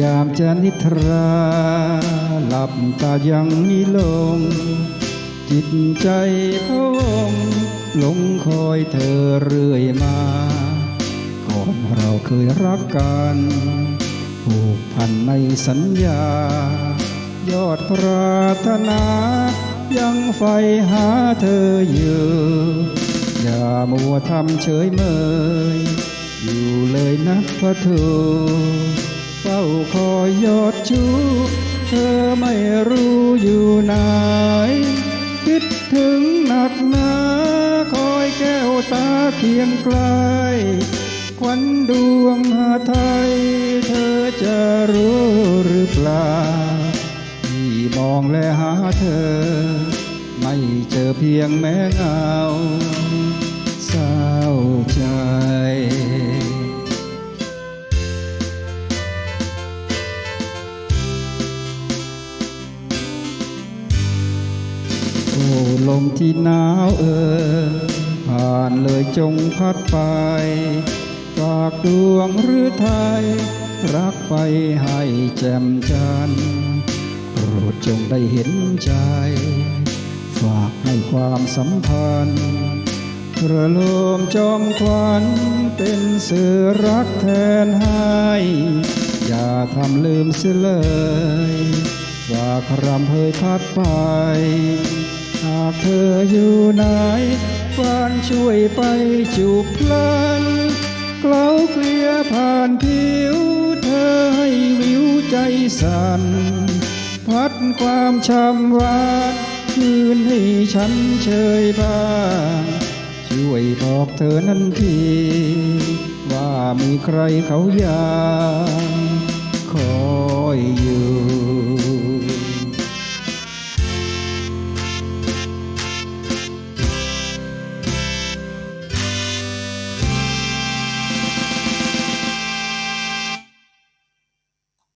ยามจะนิทรา หลับตายังมีลมจิตใจพะวงหลงคอยเธอเรื่อยมา ก่อนเราเคยรักกันผูกพันในสัญญา ยอดปรารถนา ยังใฝ่หาเธออยู่อย่ามัวทำเฉยเมย อยู่เลยนะพระเธอ เฝ้าคอยยอดชูเธอไม่รู้อยู่ไหนคิดถึงหนักหนาคอยแก้วตาเคียงไกลควันดวงหาไทย เธอจะรู้หรือเปล่าที่มองและหาเธอ ไม่เจอเพียงแม้เงาเศร้าใจ ลมที่หนาวเอ่ยผ่านเลยจงพัดไปฝากดวงหรือไทย รักไปให้แจ่มจันโปรดจงได้เห็นใจ ฝากให้ความสัมพันธ์กระโลมจอมควันเป็นสื่อรักแทนให้ อย่าทำลืมเสียเลย ฝากครำเพยพัดไป หากเธออยู่ไหนฟานช่วยไปจูบพลันเกลาเกลียผ่านผิว เธอให้วิวใจสั่น พัดความช้ำหวานคืนให้ฉันเชยบ้างช่วยบอกเธอนั้นที ว่ามีใครเขาอยาก